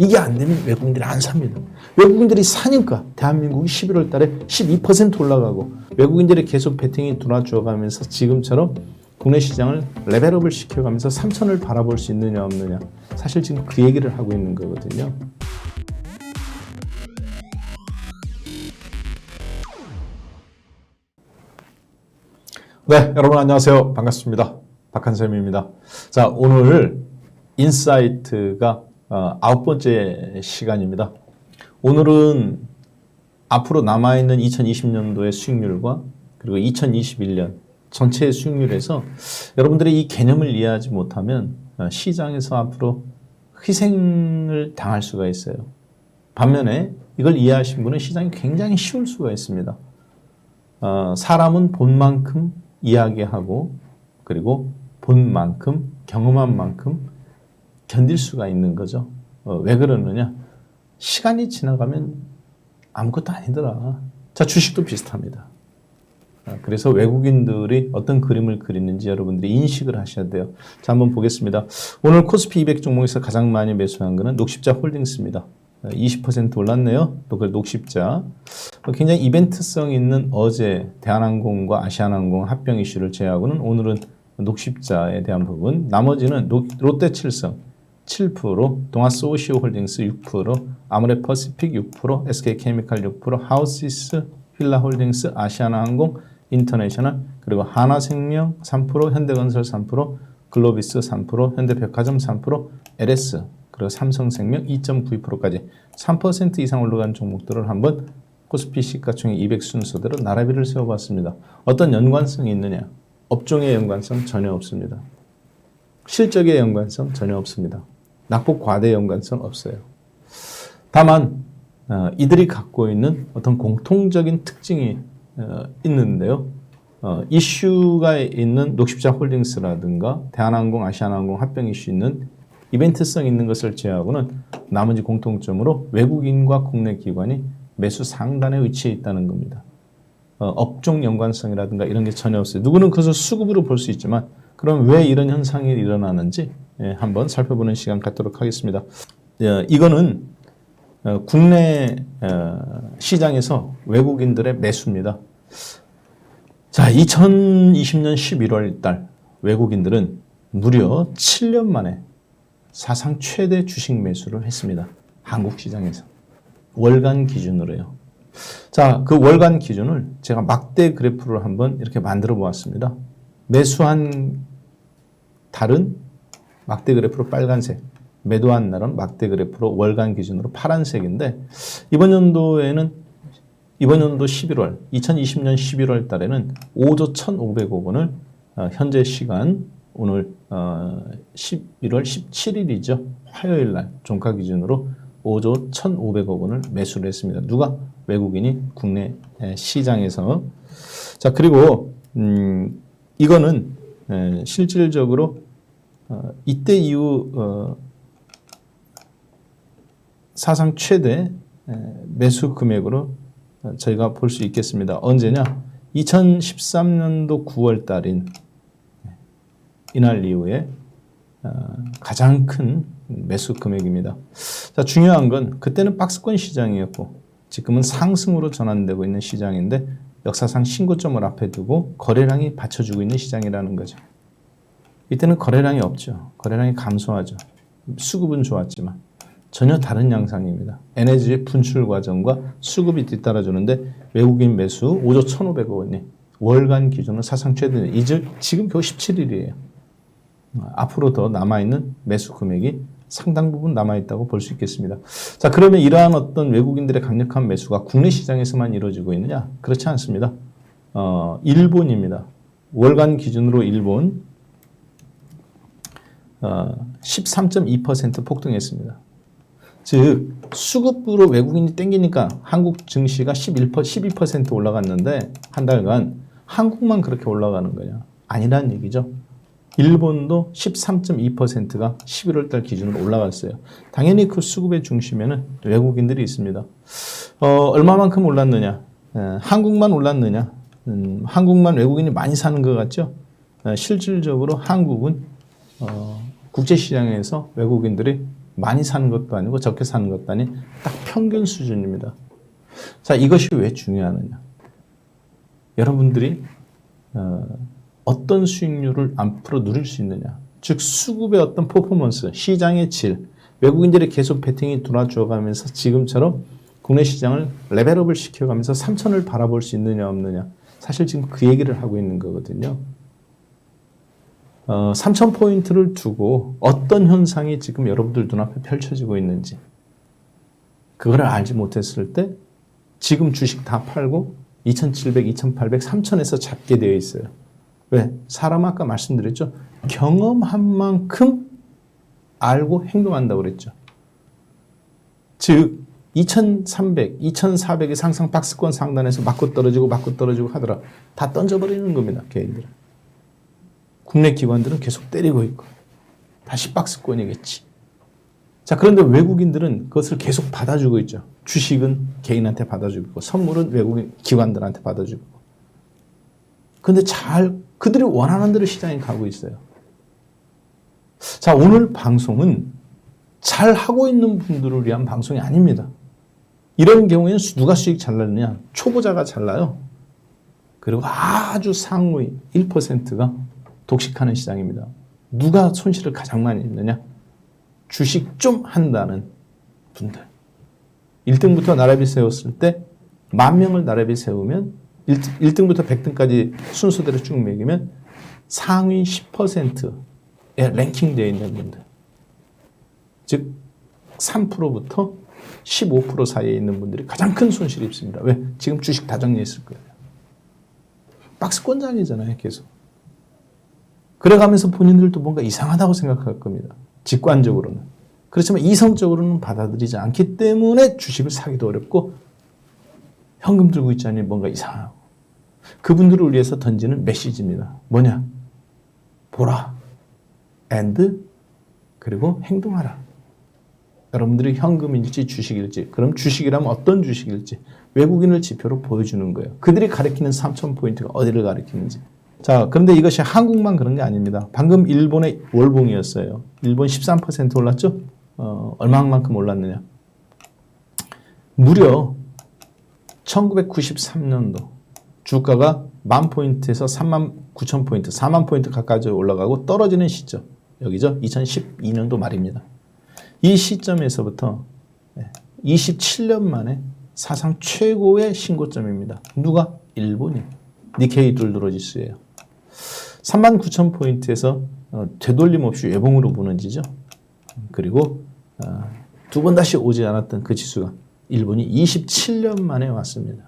이게 안 되면 외국인들이 안 삽니다. 외국인들이 사니까 대한민국이 11월 달에 12% 올라가고 외국인들이 계속 베팅이 들어와 가면서 지금처럼 국내 시장을 레벨업을 시켜가면서 3천을 바라볼 수 있느냐 없느냐 사실 지금 그 얘기를 하고 있는 거거든요. 네, 여러분 안녕하세요. 반갑습니다. 박한샘입니다. 자, 오늘 인사이트가 어, 아홉 번째 시간입니다. 오늘은 앞으로 남아있는 2020년도의 수익률과 그리고 2021년 전체의 수익률에서 여러분들이 이 개념을 이해하지 못하면 어, 시장에서 앞으로 희생을 당할 수가 있어요. 반면에 이걸 이해하신 분은 시장이 굉장히 쉬울 수가 있습니다. 어, 사람은 본 만큼 이야기하고 그리고 본 만큼 경험한 만큼 견딜 수가 있는 거죠. 어, 왜 그러느냐? 시간이 지나가면 아무것도 아니더라. 자, 주식도 비슷합니다. 아, 그래서 외국인들이 어떤 그림을 그리는지 여러분들이 인식을 하셔야 돼요. 자, 한번 보겠습니다. 오늘 코스피 200 종목에서 가장 많이 매수한 거는 녹십자 홀딩스입니다. 20% 올랐네요. 또 그 녹십자. 굉장히 이벤트성 있는 어제 대한항공과 아시아나항공 합병 이슈를 제외하고는 오늘은 녹십자에 대한 부분. 나머지는 롯데칠성 7%, 동아 소시오홀딩스 6%, 아모레 퍼시픽 6%, SK케미칼 6%, 하우시스, 힐라홀딩스, 아시아나항공, 인터내셔널, 그리고 하나생명 3%, 현대건설 3%, 글로비스 3%, 현대백화점 3%, LS 그리고 삼성생명 2.92%까지 3% 이상 올라간 종목들을 한번 코스피 시가총액 200 순서대로 나라비를 세워봤습니다. 어떤 연관성이 있느냐? 업종의 연관성 전혀 없습니다. 실적의 연관성 전혀 없습니다. 낙폭 과대 연관성 없어요. 다만 어, 이들이 갖고 있는 어떤 공통적인 특징이 어, 있는데요. 어, 이슈가 있는 녹십자 홀딩스라든가 대한항공, 아시아나항공 합병 이슈 있는 이벤트성 있는 것을 제외하고는 나머지 공통점으로 외국인과 국내 기관이 매수 상단에 위치해 있다는 겁니다. 어, 업종 연관성이라든가 이런 게 전혀 없어요. 누구는 그것을 수급으로 볼 수 있지만 그럼 왜 이런 현상이 일어나는지 예, 한번 살펴보는 시간 갖도록 하겠습니다. 예, 이거는 어, 국내 어, 시장에서 외국인들의 매수입니다. 자, 2020년 11월 달 외국인들은 무려 7년 만에 사상 최대 주식 매수를 했습니다. 한국 시장에서. 월간 기준으로요. 자, 그 월간 기준을 제가 막대 그래프를 한번 이렇게 만들어 보았습니다. 매수한 달은 막대 그래프로 빨간색, 매도한 날은 막대 그래프로 월간 기준으로 파란색인데 이번 연도에는 이번 연도 11월, 2020년 11월 달에는 5조 1,500억 원을 어, 현재 시간 오늘 어, 11월 17일이죠. 화요일 날 종가 기준으로 5조 1,500억 원을 매수를 했습니다. 누가? 외국인이 국내 시장에서. 자, 그리고 음, 이거는 에, 실질적으로 어, 이때 이후 어, 사상 최대 에, 매수 금액으로 저희가 볼 수 있겠습니다. 언제냐? 2013년도 9월 달인 이날 이후에 어, 가장 큰 매수 금액입니다. 자, 중요한 건 그때는 박스권 시장이었고 지금은 상승으로 전환되고 있는 시장인데 역사상 신고점을 앞에 두고 거래량이 받쳐주고 있는 시장이라는 거죠. 이때는 거래량이 없죠. 거래량이 감소하죠. 수급은 좋았지만 전혀 다른 양상입니다. 에너지의 분출 과정과 수급이 뒤따라주는데 외국인 매수 5조 1,500억 원이 월간 기준은 사상 최대 이제 지금 겨우 17일이에요. 앞으로 더 남아있는 매수 금액이 상당 부분 남아있다고 볼 수 있겠습니다. 자, 그러면 이러한 어떤 외국인들의 강력한 매수가 국내 시장에서만 이루어지고 있느냐? 그렇지 않습니다. 어, 일본입니다. 월간 기준으로 일본 어, 13.2% 폭등했습니다. 즉 수급으로 외국인이 땡기니까 한국 증시가 11% 12% 올라갔는데 한 달간 한국만 그렇게 올라가는 거냐? 아니란 얘기죠. 일본도 13.2%가 11월 달 기준으로 올라갔어요. 당연히 그 수급의 중심에는 외국인들이 있습니다. 어, 얼마만큼 올랐느냐? 에, 한국만 올랐느냐? 음, 한국만 외국인이 많이 사는 것 같죠? 에, 실질적으로 한국은 어, 국제시장에서 외국인들이 많이 사는 것도 아니고 적게 사는 것도 아닌 딱 평균 수준입니다. 자, 이것이 왜 중요하느냐? 여러분들이 어, 어떤 수익률을 앞으로 누릴 수 있느냐? 즉 수급의 어떤 퍼포먼스, 시장의 질, 외국인들이 계속 베팅이 돌아주어가면서 지금처럼 국내 시장을 레벨업을 시켜가면서 3천을 바라볼 수 있느냐 없느냐. 사실 지금 그 얘기를 하고 있는 거거든요. 어, 3천 포인트를 두고 어떤 현상이 지금 여러분들 눈앞에 펼쳐지고 있는지 그거를 알지 못했을 때 지금 주식 다 팔고 2,700, 2,800, 3,000에서 잡게 되어 있어요. 왜? 사람 아까 말씀드렸죠. 경험한 만큼 알고 행동한다고 그랬죠. 즉 2,300, 2,400의 상상 박스권 상단에서 맞고 떨어지고 맞고 떨어지고 하더라. 다 던져버리는 겁니다. 개인들은. 국내 기관들은 계속 때리고 있고 다시 박스권이겠지. 자 그런데 외국인들은 그것을 계속 받아주고 있죠. 주식은 개인한테 받아주고 선물은 외국인 기관들한테 받아주고. 근데 잘 그들이 원하는 대로 시장에 가고 있어요. 자 오늘 방송은 잘 하고 있는 분들을 위한 방송이 아닙니다. 이런 경우에는 누가 수익 잘 나느냐? 초보자가 잘 나요. 그리고 아주 상위 1%가 독식하는 시장입니다. 누가 손실을 가장 많이 입느냐? 주식 좀 한다는 분들. 1등부터 나라비 세웠을 때 만 명을 나라비 세우면 1, 등 부터 100등까지 순서대로 쭉 매기면 상위 10%에 랭킹되어 있는 분들. 즉 3%부터 15% 사이에 있는 분들이 가장 큰 손실을 입습니다. 왜? 지금 주식 다 정리했을 거예요. 박스권장이잖아요, 계속. 그래가면서 본인들도 뭔가 이상하다고 생각할 겁니다. 직관적으로는. 그렇지만 이성적으로는 받아들이지 않기 때문에 주식을 사기도 어렵고 현금 들고 있자니 뭔가 이상하고 그분들을 위해서 던지는 메시지입니다. 뭐냐? 보라. and 그리고 행동하라. 여러분들이 현금일지 주식일지 그럼 주식이라면 어떤 주식일지 외국인을 지표로 보여주는 거예요. 그들이 가리키는 3,000포인트가 어디를 가리키는지. 자, 그런데 이것이 한국만 그런 게 아닙니다. 방금 일본의 월봉이었어요. 일본 13% 올랐죠? 어, 얼마만큼 올랐느냐? 무려 1993년도 주가가 만 포인트에서 3만 9천 포인트, 4만 포인트 가까이 올라가고 떨어지는 시점. 여기죠? 2012년도 말입니다. 이 시점에서부터 27년 만에 사상 최고의 신고점입니다. 누가? 일본이. 니케이 둘드로 지수예요. 3만 9천 포인트에서 어, 되돌림 없이 외봉으로 무너지죠. 그리고 어, 두번 다시 오지 않았던 그 지수가 일본이 27년 만에 왔습니다.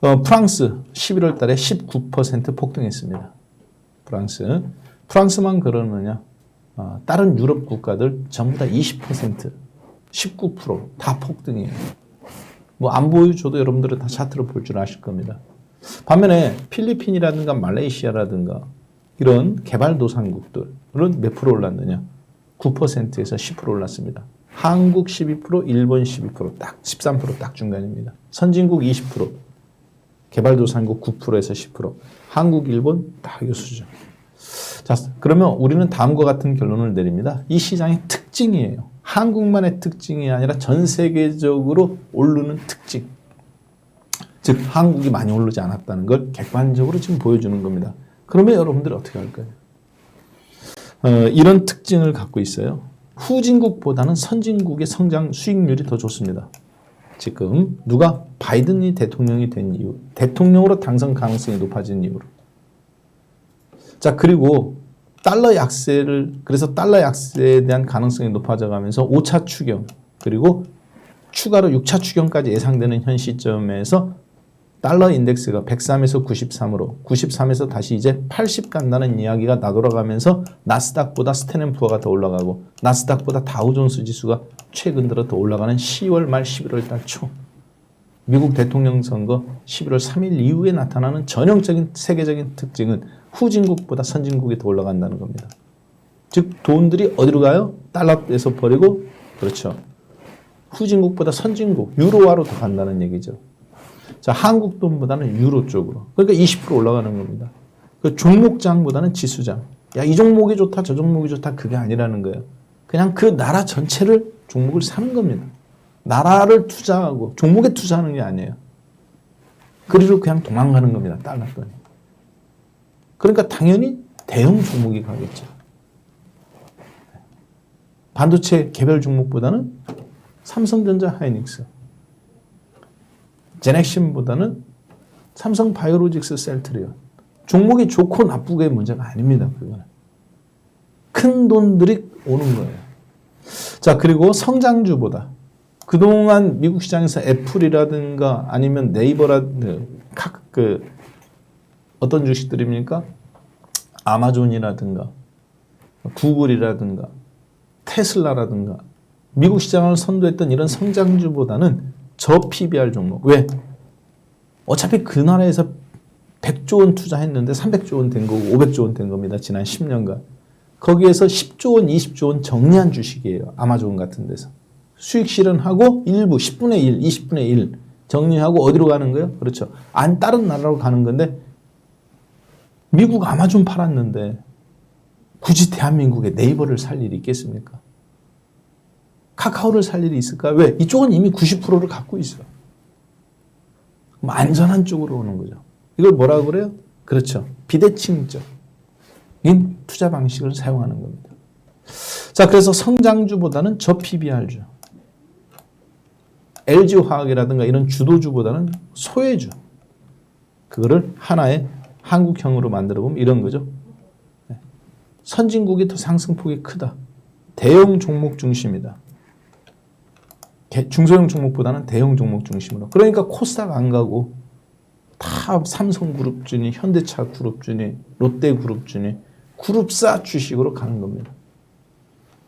어, 프랑스 11월 달에 19% 폭등했습니다. 프랑스. 프랑스만 그러느냐? 어, 다른 유럽 국가들 전부 다 20%, 19%다 폭등이에요. 뭐 안 보여줘도 여러분들은 다 차트를 볼줄 아실 겁니다. 반면에 필리핀이라든가 말레이시아라든가 이런 개발도상국들은 몇 프로 올랐느냐? 9%에서 10% 올랐습니다. 한국 12%, 일본 12%딱 13%딱 중간입니다. 선진국 20%, 개발도상국 9%에서 10%, 한국, 일본 딱이 수준. 자, 그러면 우리는 다음과 같은 결론을 내립니다. 이 시장의 특징이에요. 한국만의 특징이 아니라 전 세계적으로 오르는 특징. 즉, 한국이 많이 오르지 않았다는 걸 객관적으로 지금 보여주는 겁니다. 그러면 여러분들이 어떻게 할까요? 어, 이런 특징을 갖고 있어요. 후진국보다는 선진국의 성장 수익률이 더 좋습니다. 지금 누가 바이든이 대통령이 된 이유, 대통령으로 당선 가능성이 높아진 이유로. 자, 그리고 달러 약세를, 그래서 달러 약세에 대한 가능성이 높아져 가면서 5차 추경, 그리고 추가로 6차 추경까지 예상되는 현 시점에서 달러 인덱스가 103에서 93으로 93에서 다시 이제 80 간다는 이야기가 나돌아가면서 나스닥보다 스탠앤푸어가 더 올라가고 나스닥보다 다우존스 지수가 최근 들어 더 올라가는 10월 말 11월 달 초. 미국 대통령 선거 11월 3일 이후에 나타나는 전형적인 세계적인 특징은 후진국보다 선진국이 더 올라간다는 겁니다. 즉 돈들이 어디로 가요? 달러에서 버리고 그렇죠. 후진국보다 선진국 유로화로 더 간다는 얘기죠. 자, 한국 돈보다는 유로 쪽으로. 그러니까 20% 올라가는 겁니다. 그 종목장보다는 지수장. 야, 이 종목이 좋다, 저 종목이 좋다, 그게 아니라는 거예요. 그냥 그 나라 전체를 종목을 사는 겁니다. 나라를 투자하고 종목에 투자하는 게 아니에요. 그리로 그냥 도망가는 겁니다. 달랐더니. 그러니까 당연히 대형 종목이 가겠죠. 반도체 개별 종목보다는 삼성전자 하이닉스, 제넥신보다는 삼성 바이오로직스 셀트리온. 종목이 좋고 나쁘고의 문제가 아닙니다. 그거는. 큰 돈들이 오는 거예요. 자, 그리고 성장주보다 그동안 미국 시장에서 애플이라든가 아니면 네이버라든가 각그 어떤 주식들입니까? 아마존이라든가 구글이라든가 테슬라라든가 미국 시장을 선도했던 이런 성장주보다는 저 PBR 종목. 왜? 어차피 그 나라에서 100조 원 투자했는데 300조 원 된 거고 500조 원 된 겁니다. 지난 10년간. 거기에서 10조 원, 20조 원 정리한 주식이에요. 아마존 같은 데서. 수익 실현하고 일부 10분의 1, 20분의 1 정리하고 어디로 가는 거예요? 그렇죠. 안 다른 나라로 가는 건데 미국 아마존 팔았는데 굳이 대한민국에 네이버를 살 일이 있겠습니까? 카카오를 살 일이 있을까? 왜? 이쪽은 이미 90%를 갖고 있어. 안전한 쪽으로 오는 거죠. 이걸 뭐라고 그래요? 그렇죠. 비대칭적인 투자 방식을 사용하는 겁니다. 자, 그래서 성장주보다는 저PBR주. LG화학이라든가 이런 주도주보다는 소외주. 그거를 하나의 한국형으로 만들어 보면 이런 거죠. 네. 선진국이 더 상승폭이 크다. 대형 종목 중심이다. 중소형 종목보다는 대형 종목 중심으로. 그러니까 코스닥 안 가고 다 삼성그룹 주니 현대차 그룹 주니 롯데그룹 주니 그룹사 주식으로 가는 겁니다.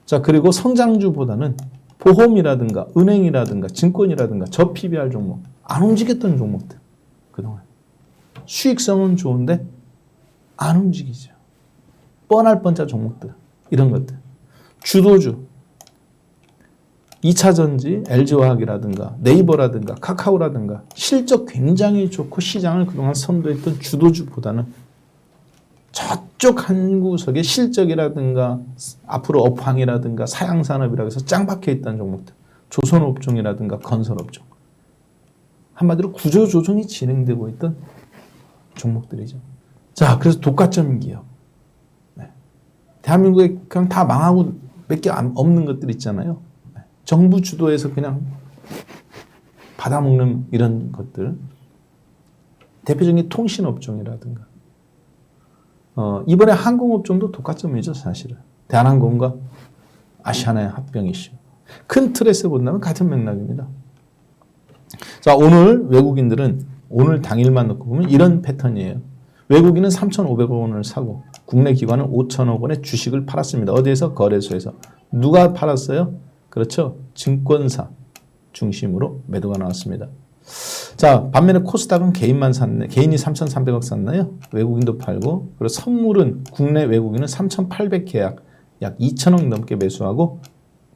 자 그리고 성장주보다는 보험이라든가 은행이라든가 증권이라든가 저 PBR 종목 안 움직였던 종목들 그동안 수익성은 좋은데 안 움직이죠. 뻔할 뻔짜 종목들 이런 것들 주도주 2차전지 LG화학이라든가 네이버라든가 카카오라든가 실적 굉장히 좋고 시장을 그동안 선도했던 주도주보다는 저쪽 한 구석에 실적이라든가 앞으로 업황이라든가 사양산업이라고 해서 짱 박혀 있던 종목들 조선업종이라든가 건설업종 한마디로 구조조정이 진행되고 있던 종목들이죠. 자, 그래서 독과점 기업. 네. 대한민국에 그냥 다 망하고 몇 개 없는 것들 있잖아요. 정부 주도에서 그냥 받아먹는 이런 것들. 대표적인 통신업종이라든가. 어, 이번에 항공업종도 독과점이죠, 사실은. 대한항공과 아시아나의 합병 이슈. 큰 틀에서 본다면 같은 맥락입니다. 자, 오늘 외국인들은 오늘 당일만 놓고 보면 이런 패턴이에요. 외국인은 3,500억 원을 사고 국내 기관은 5천억 원의 주식을 팔았습니다. 어디에서? 거래소에서. 누가 팔았어요? 그렇죠. 증권사 중심으로 매도가 나왔습니다. 자, 반면에 코스닥은 개인만 샀네. 개인이 3,300억 샀나요? 외국인도 팔고. 그리고 선물은 국내 외국인은 3,800 계약 약 2천억 넘게 매수하고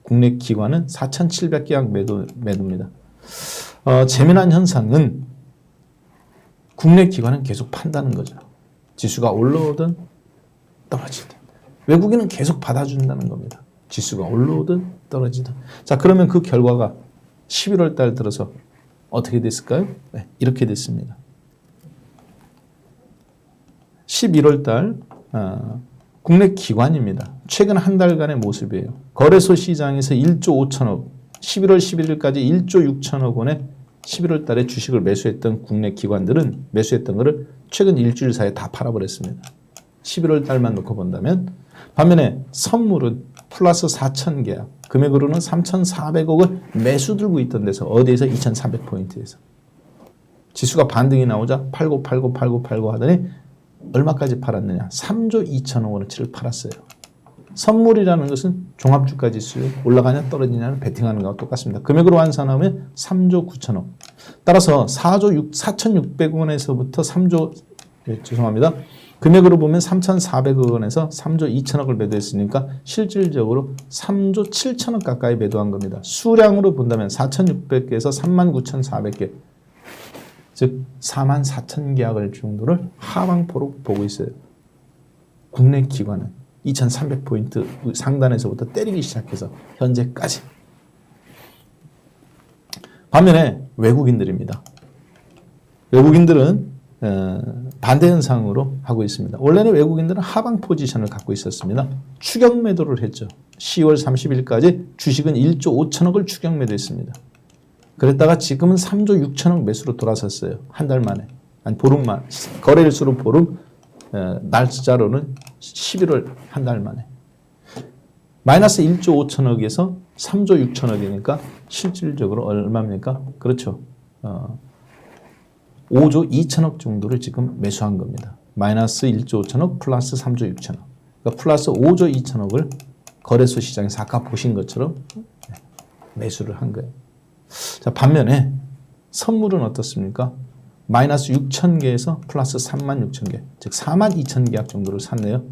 국내 기관은 4,700 계약 매도, 매도입니다. 어, 재미난 현상은 국내 기관은 계속 판다는 거죠. 지수가 올라오든 떨어지든. 외국인은 계속 받아준다는 겁니다. 지수가 올라오든 떨어지든. 자, 그러면 그 결과가 11월 달 들어서 어떻게 됐을까요? 네, 이렇게 됐습니다. 11월 달 어, 국내 기관입니다. 최근 한 달간의 모습이에요. 거래소 시장에서 1조 5천억, 11월 11일까지 1조 6천억 원의 11월 달에 주식을 매수했던 국내 기관들은 매수했던 것을 최근 일주일 사이에 다 팔아버렸습니다. 11월 달만 놓고 본다면 반면에 선물은 플러스 4천 계약 금액으로는 3,400억을 매수 들고 있던 데서 어디에서 2,400포인트에서 지수가 반등이 나오자 팔고 팔고 팔고 팔고 하더니 얼마까지 팔았느냐 3조 2천억 원어치를 팔았어요. 선물이라는 것은 종합주가 지수 올라가냐 떨어지냐를 베팅하는 거와 똑같습니다. 금액으로 환산하면 3조 9천억. 따라서 4조 6, 4,600원에서부터 3조 예, 죄송합니다. 금액으로 보면 3,400억 원에서 3조 2천억을 매도했으니까 실질적으로 3조 7천억 가까이 매도한 겁니다. 수량으로 본다면 4,600개에서 39,400개 즉 4만 4천 계약을 정도를 하방포로 보고 있어요. 국내 기관은 2300포인트 상단에서부터 때리기 시작해서 현재까지. 반면에 외국인들입니다. 외국인들은 어, 반대 현상으로 하고 있습니다. 원래는 외국인들은 하방 포지션을 갖고 있었습니다. 추격 매도를 했죠. 10월 30일까지 주식은 1조 5천억을 추격 매도했습니다. 그랬다가 지금은 3조 6천억 매수로 돌아섰어요. 한 달 만에. 한 보름 만. 거래일수로 보름, 어, 날짜로는 11월 한 달 만에. 마이너스 1조 5천억에서 3조 6천억이니까 실질적으로 얼마입니까? 그렇죠. 어, 5조 2천억 정도를 지금 매수한 겁니다. 마이너스 1조 5천억 플러스 3조 6천억. 그러니까 플러스 5조 2천억을 거래소 시장에서 아까 보신 것처럼 매수를 한 거예요. 자, 반면에 선물은 어떻습니까? 마이너스 6천 개에서 플러스 3만 6천 개, 즉 4만 2천 계약 정도를 샀네요.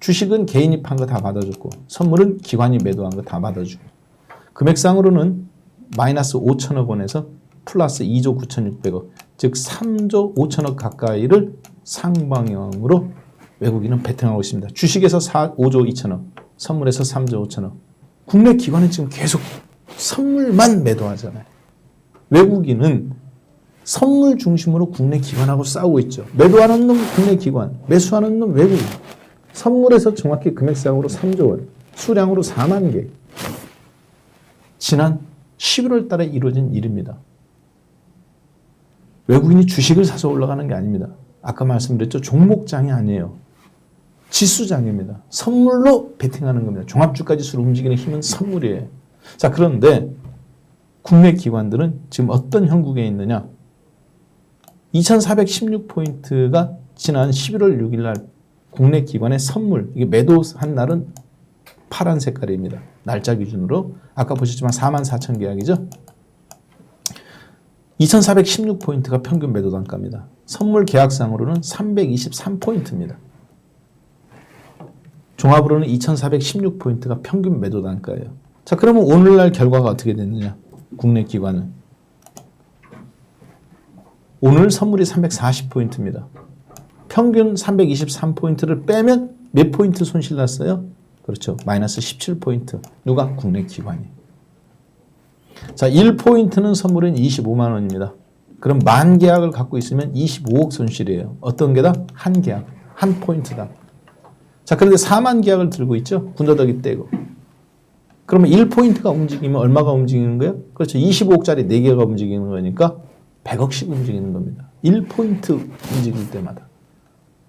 주식은 개인이 판 거 다 받아줬고 선물은 기관이 매도한 거 다 받아주고 금액상으로는 마이너스 5천억 원에서 플러스 2조 9,600억, 즉 3조 5천억 가까이를 상방향으로 외국인은 베팅하고 있습니다. 주식에서 4, 5조 2천억, 선물에서 3조 5천억. 국내 기관은 지금 계속 선물만 매도하잖아요. 외국인은 선물 중심으로 국내 기관하고 싸우고 있죠. 매도하는 놈 국내 기관, 매수하는 놈 외국인. 선물에서 정확히 금액상으로 3조 원, 수량으로 4만 개. 지난 11월 달에 이루어진 일입니다. 외국인이 주식을 사서 올라가는 게 아닙니다. 아까 말씀드렸죠. 종목장이 아니에요. 지수장입니다. 선물로 베팅하는 겁니다. 종합주가 지수를 움직이는 힘은 선물이에요. 자, 그런데 국내 기관들은 지금 어떤 형국에 있느냐? 2416포인트가 지난 11월 6일 날 국내 기관의 선물, 이게 매도한 날은 파란 색깔입니다. 날짜 기준으로. 아까 보셨지만 4만 4천 계약이죠? 2416포인트가 평균 매도 단가입니다. 선물 계약상으로는 323포인트입니다. 종합으로는 2416포인트가 평균 매도 단가예요. 자, 그러면 오늘날 결과가 어떻게 됐느냐? 국내 기관은. 오늘 선물이 340포인트입니다. 평균 323포인트를 빼면 몇 포인트 손실 났어요? 그렇죠. 마이너스 17포인트. 누가? 국내 기관이. 자, 1포인트는 선물은 25만 원입니다. 그럼 만 계약을 갖고 있으면 25억 손실이에요. 어떤 게다? 한 계약. 한 포인트다. 자, 그런데 4만 계약을 들고 있죠? 군더더기 떼고. 그러면 1포인트가 움직이면 얼마가 움직이는 거예요? 그렇죠. 25억짜리 4개가 움직이는 거니까 100억씩 움직이는 겁니다. 1포인트 움직일 때마다.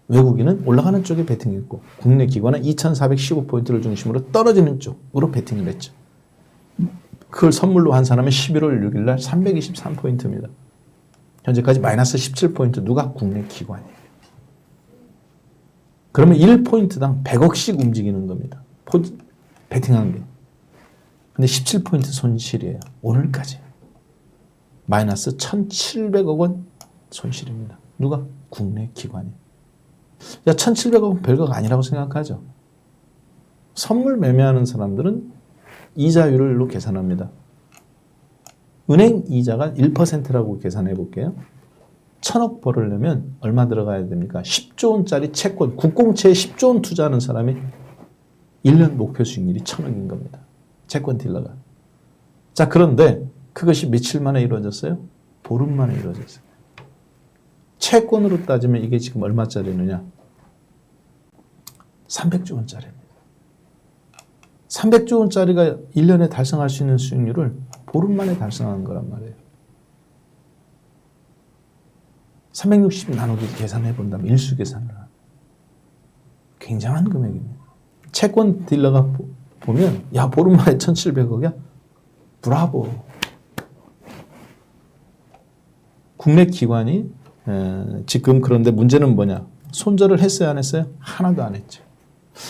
외국인은 올라가는 쪽에 베팅했고 국내 기관은 2415포인트를 중심으로 떨어지는 쪽으로 베팅을 했죠. 그걸 선물로 환산하면 11월 6일 날 323포인트입니다. 현재까지 마이너스 17포인트 누가 국내 기관이에요. 그러면 1포인트당 100억씩 움직이는 겁니다. 포, 베팅한 게. 근데 17포인트 손실이에요. 오늘까지. 마이너스 1,700억 원 손실입니다. 누가? 국내 기관이. 야, 1,700억은 별거가 아니라고 생각하죠. 선물 매매하는 사람들은 이자율로 계산합니다. 은행 이자가 1%라고 계산해 볼게요. 천억 벌으려면 얼마 들어가야 됩니까? 10조 원짜리 채권, 국공채에 10조 원 투자하는 사람이 1년 목표 수익률이 천억인 겁니다. 채권 딜러가. 자, 그런데 그것이 며칠 만에 이루어졌어요? 보름 만에 이루어졌어요. 채권으로 따지면 이게 지금 얼마짜리느냐? 300조 원짜리입니다. 300조 원짜리가 1년에 달성할 수 있는 수익률을 보름 만에 달성한 거란 말이에요. 360 나누기 계산해 본다면 일수 계산을 하면 굉장한 금액입니다. 채권 딜러가 보면 야 보름 만에 1,700억이야? 브라보. 국내 기관이 지금 그런데 문제는 뭐냐? 손절을 했어요, 안 했어요? 하나도 안 했죠.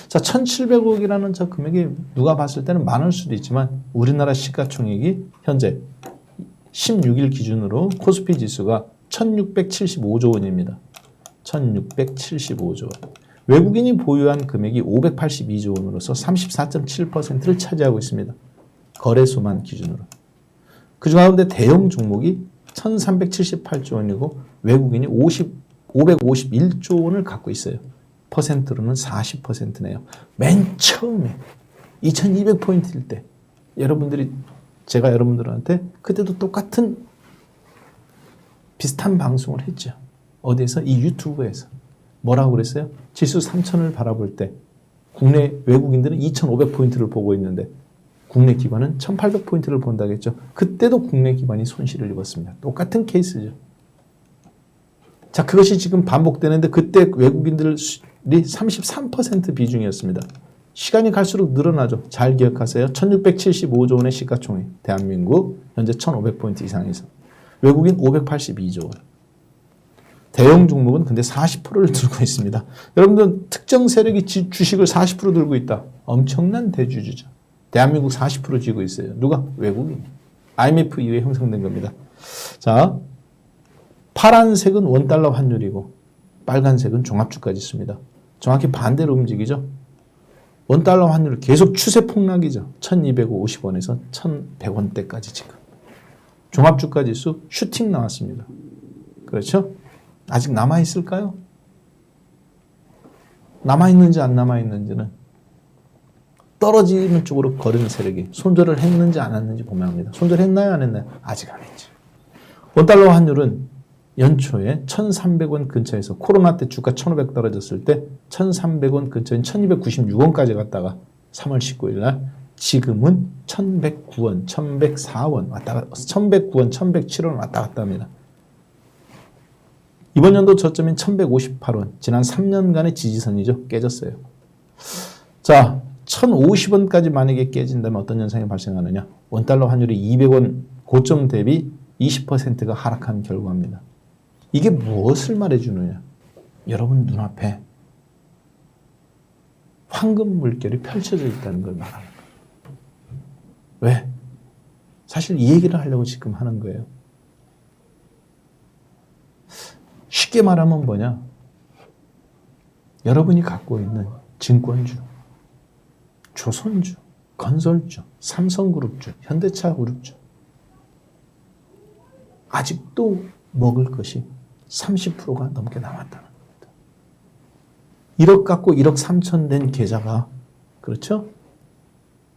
자, 1,700억이라는 저 금액이 누가 봤을 때는 많을 수도 있지만 우리나라 시가총액이 현재 16일 기준으로 코스피 지수가 1,675조 원입니다. 1,675조 원. 외국인이 보유한 금액이 582조 원으로서 34.7%를 차지하고 있습니다. 거래소만 기준으로. 그 가운데 대형 종목이 1,378조 원이고 외국인이 50, 551조 원을 갖고 있어요. 퍼센트로는 40%네요. 맨 처음에 2200포인트일 때 여러분들이 제가 여러분들한테 그때도 똑같은 비슷한 방송을 했죠. 어디에서? 이 유튜브에서. 뭐라고 그랬어요? 지수 3000을 바라볼 때 국내 외국인들은 2500포인트를 보고 있는데 국내 기관은 1800포인트를 본다고 했죠. 그때도 국내 기관이 손실을 입었습니다. 똑같은 케이스죠. 자, 그것이 지금 반복되는데 그때 외국인들이 33% 비중이었습니다. 시간이 갈수록 늘어나죠. 잘 기억하세요. 1675조 원의 시가총액. 대한민국 현재 1500포인트 이상에서. 외국인 582조 원. 대형 종목은 근데 40%를 들고 있습니다. 여러분들 특정 세력이 지- 주식을 40% 들고 있다. 엄청난 대주주죠. 대한민국 40% 쥐고 있어요. 누가? 외국인. IMF 이후에 형성된 겁니다. 자, 파란색은 원달러 환율이고 빨간색은 종합주까지 있습니다. 정확히 반대로 움직이죠. 원달러 환율 계속 추세 폭락이죠. 1250원에서 1100원대까지 지금. 종합주가 지수 슈팅 나왔습니다. 그렇죠? 아직 남아있을까요? 남아있는지 안 남아있는지는 떨어지는 쪽으로 거리는 세력이 손절을 했는지 안 했는지 보면 합니다. 손절했나요? 안 했나요? 아직 안 했죠. 원달러 환율은 연초에 1,300원 근처에서 코로나 때 주가 1,500 떨어졌을 때 1,300원 근처인 1,296원까지 갔다가 3월 19일 날 지금은 1,109원, 1,104원 왔다 갔다 1,109원, 1,107원 왔다 갔다 합니다. 이번 연도 저점인 1,158원, 지난 3년간의 지지선이죠. 깨졌어요. 자, 1,050원까지 만약에 깨진다면 어떤 현상이 발생하느냐? 원달러 환율이 200원 고점 대비 20%가 하락한 결과입니다. 이게 무엇을 말해주느냐? 여러분 눈앞에 황금 물결이 펼쳐져 있다는 걸 말하는 거예요. 왜? 사실 이 얘기를 하려고 지금 하는 거예요. 쉽게 말하면 뭐냐? 여러분이 갖고 있는 증권주, 조선주, 건설주, 삼성그룹주, 현대차그룹주 아직도 먹을 것이 30%가 넘게 남았다는 겁니다. 1억 갖고 1억 3천 된 계좌가 그렇죠?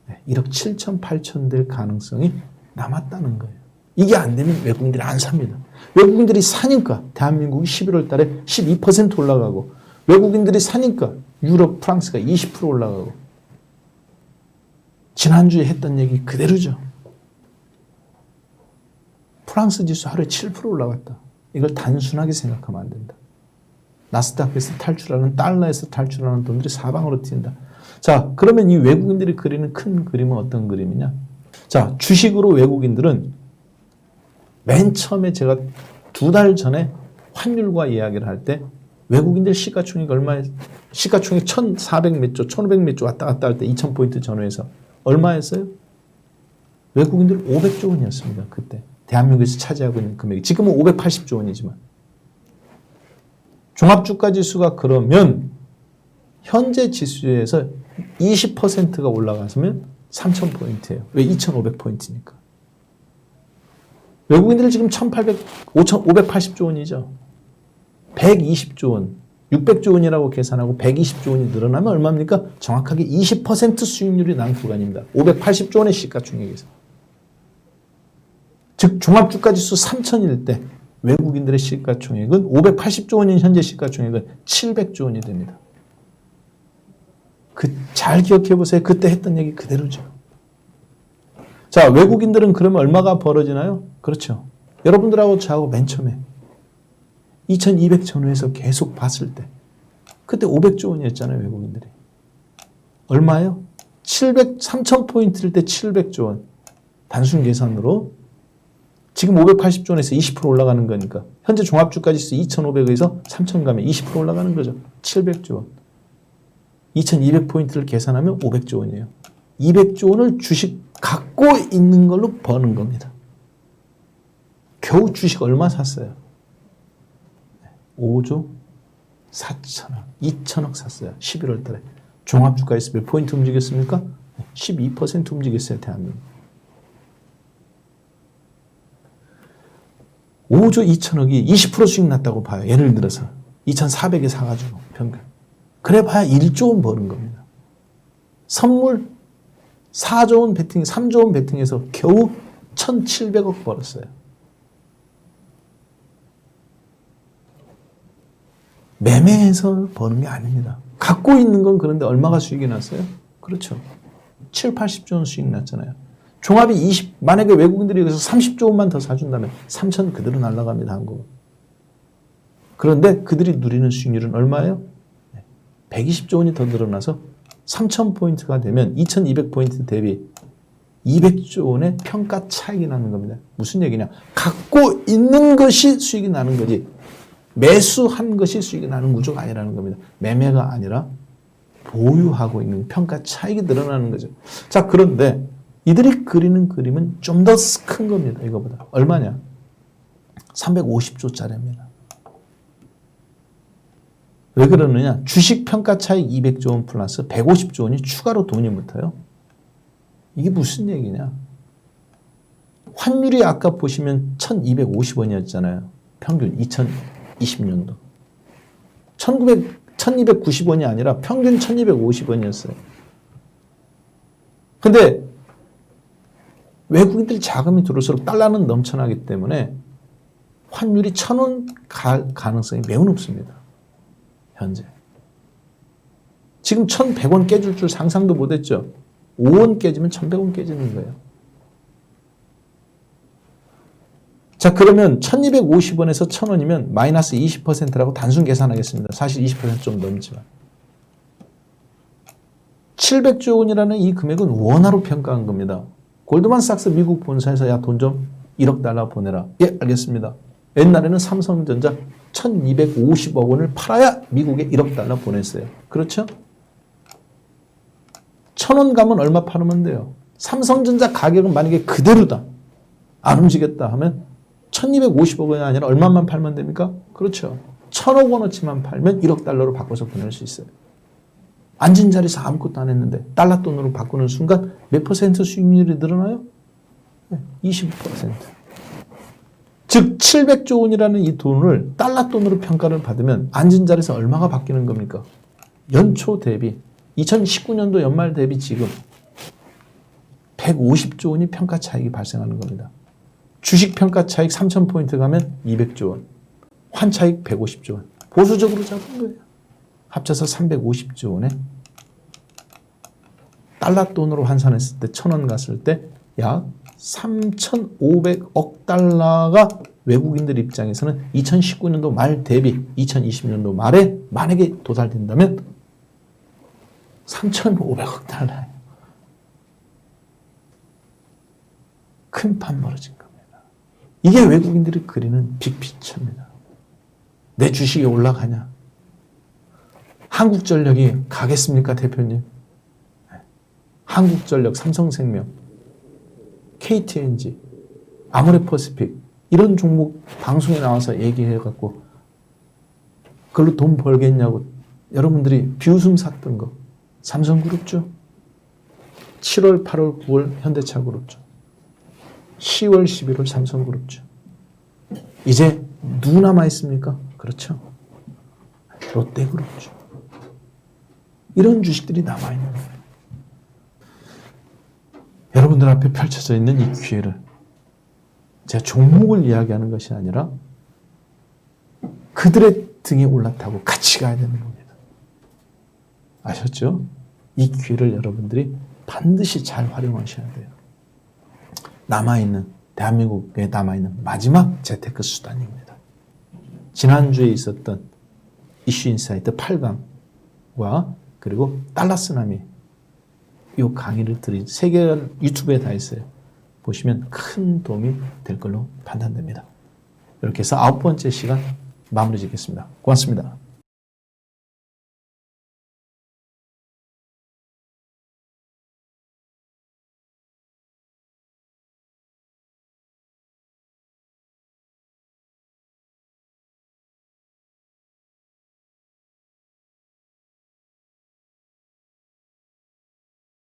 네, 1억 7천 8천 될 가능성이 남았다는 거예요. 이게 안 되면 외국인들이 안 삽니다. 외국인들이 사니까 대한민국이 11월 달에 12% 올라가고 외국인들이 사니까 유럽, 프랑스가 20% 올라가고 지난주에 했던 얘기 그대로죠. 프랑스 지수 하루에 7% 올라갔다. 이걸 단순하게 생각하면 안 된다. 나스닥에서 탈출하는 달러에서 탈출하는 돈들이 사방으로 튄다. 자, 그러면 이 외국인들이 그리는 큰 그림은 어떤 그림이냐? 자, 주식으로 외국인들은 맨 처음에 제가 두 달 전에 환율과 이야기를 할 때 외국인들 시가총액 얼마에 시가총액 1,400 몇 조, 1,500 몇 조 왔다 갔다 할 때 2,000포인트 전후에서 얼마였어요? 외국인들 500조 원이었습니다. 그때. 대한민국에서 차지하고 있는 금액이 지금은 580조 원이지만 종합주가 지수가 그러면 현재 지수에서 20%가 올라갔으면 3,000포인트예요. 왜 2,500포인트니까. 외국인들 지금 1,800, 5,580조 원이죠. 120조 원, 600조 원이라고 계산하고 120조 원이 늘어나면 얼마입니까? 정확하게 20% 수익률이 난 구간입니다. 580조 원의 시가총액에서. 즉 종합주가지수 3천일 때 외국인들의 시가총액은 580조 원인 현재 시가총액은 700조 원이 됩니다. 그 잘 기억해 보세요. 그때 했던 얘기 그대로죠. 자, 외국인들은 그러면 얼마가 벌어지나요? 그렇죠. 여러분들하고 저하고 맨 처음에 2200 전후에서 계속 봤을 때 그때 500조 원이었잖아요, 외국인들이. 얼마예요? 700 3000포인트일 때 700조 원. 단순 계산으로 지금 580조 원에서 20% 올라가는 거니까 현재 종합주가지수 2,500에서 3,000 가면 20% 올라가는 거죠. 700조 원. 2,200포인트를 계산하면 500조 원이에요. 200조 원을 주식 갖고 있는 걸로 버는 겁니다. 겨우 주식 얼마 샀어요? 5조 4천억, 2천억 샀어요. 11월 달에. 종합주가에서 몇 포인트 움직였습니까? 12% 움직였어요, 대한민국. 5조 2천억이 20% 수익 났다고 봐요. 예를 들어서 2,400에 사가지고 평균. 그래 봐야 1조 원 버는 겁니다. 선물 4조 원 베팅, 3조 원 베팅해서 겨우 1,700억 벌었어요. 매매해서 버는 게 아닙니다. 갖고 있는 건 그런데 얼마가 수익이 났어요? 그렇죠. 7, 80조 원 수익 났잖아요. 종합이 20, 만약에 외국인들이 여기서 30조 원만 더 사준다면 3천 그대로 날라갑니다, 한국은. 그런데 그들이 누리는 수익률은 얼마예요? 120조 원이 더 늘어나서 3,000포인트가 되면 2,200포인트 대비 200조 원의 평가 차익이 나는 겁니다. 무슨 얘기냐? 갖고 있는 것이 수익이 나는 거지. 매수한 것이 수익이 나는 구조가 아니라는 겁니다. 매매가 아니라 보유하고 있는 평가 차익이 늘어나는 거죠. 자, 그런데 이들이 그리는 그림은 좀 더 큰 겁니다. 이거보다. 얼마냐? 350조짜리입니다. 왜 그러느냐? 주식 평가 차익 200조 원 플러스 150조 원이 추가로 돈이 붙어요. 이게 무슨 얘기냐? 환율이 아까 보시면 1250원이었잖아요. 평균 2020년도. 1900, 1290원이 아니라 평균 1250원이었어요. 근데 외국인들이 자금이 들어올수록 달러는 넘쳐나기 때문에 환율이 천 원 갈 가능성이 매우 높습니다. 현재. 지금 1100원 깨질 줄 상상도 못했죠. 5원 깨지면 1100원 깨지는 거예요. 자, 그러면 1250원에서 1000원이면 마이너스 20%라고 단순 계산하겠습니다. 사실 20%좀 넘지만. 700조 원이라는 이 금액은 원화로 평가한 겁니다. 골드만삭스 미국 본사에서 야 돈 좀 1억 달러 보내라. 예, 알겠습니다. 옛날에는 삼성전자 1250억 원을 팔아야 미국에 1억 달러 보냈어요. 그렇죠? 천 원 가면 얼마 팔으면 돼요? 삼성전자 가격은 만약에 그대로다. 안 움직였다 하면 1250억 원이 아니라 얼마만 팔면 됩니까? 그렇죠. 천억 원어치만 팔면 1억 달러로 바꿔서 보낼 수 있어요. 앉은 자리에서 아무것도 안 했는데 달러 돈으로 바꾸는 순간 몇 퍼센트 수익률이 늘어나요? 20%. 즉 700조 원이라는 이 돈을 달러 돈으로 평가를 받으면 앉은 자리에서 얼마가 바뀌는 겁니까? 연초 대비 2019년도 연말 대비 지금 150조 원이 평가 차익이 발생하는 겁니다. 주식 평가 차익 3,000포인트 가면 200조 원, 환 차익 150조 원. 보수적으로 잡은 거예요. 합쳐서 350조 원에 달러 돈으로 환산했을 때, 천 원 갔을 때 약 3,500억 달러가 외국인들 입장에서는 2019년도 말 대비 2020년도 말에 만약에 도달된다면 3,500억 달러예요. 큰 판 벌어진 겁니다. 이게 외국인들이 그리는 빅피처입니다. 내 주식이 올라가냐? 한국전력이 가겠습니까, 대표님? 한국전력, 삼성생명, KTNG, 아모레퍼시픽 이런 종목 방송에 나와서 얘기해갖고 그걸로 돈 벌겠냐고 여러분들이 비웃음 샀던 거 삼성그룹죠. 7월, 8월, 9월 현대차그룹죠. 10월, 11월 삼성그룹죠. 이제 누구 남아 있습니까? 그렇죠. 롯데그룹죠. 이런 주식들이 남아 있는 거예요. 여러분들 앞에 펼쳐져 있는 이 기회를 제가 종목을 이야기하는 것이 아니라 그들의 등에 올라타고 같이 가야 되는 겁니다. 아셨죠? 이 기회를 여러분들이 반드시 잘 활용하셔야 돼요. 남아있는, 대한민국에 남아있는 마지막 재테크 수단입니다. 지난주에 있었던 이슈 인사이트 8강과 그리고 달러 쓰나미 이 강의를 드린 세 개가 유튜브에 다 있어요. 보시면 큰 도움이 될 걸로 판단됩니다. 이렇게 해서 아홉 번째 시간 마무리 짓겠습니다. 고맙습니다.